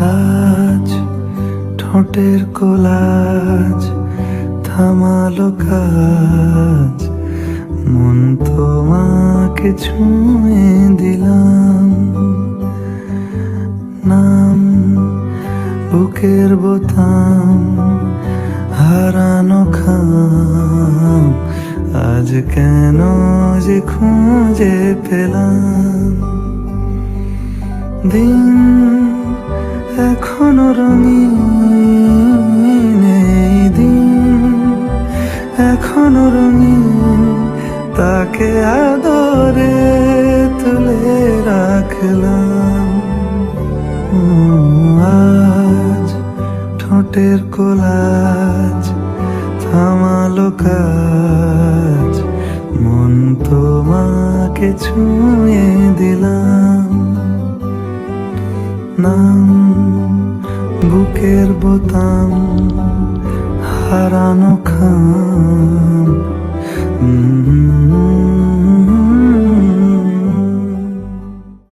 আজ ঠোঁটের কোলাজ, থামালো কাজ। মন তোমাকে ছুঁয়ে দিলাম। নাম বুকের বোতাম, হারানো খাম। আজ কেন যে খুঁজে পেলাম। দিন এখনও রঙিন এই দিন এখনও রঙিন তাকে আদরে তুলে রাখলাম। আজ ঠোঁটের কোলাজ, থামালো কাজ। মন তোমাকে ছুঁয়ে দিলাম। নাম বুকের বোতাম হারানো খাম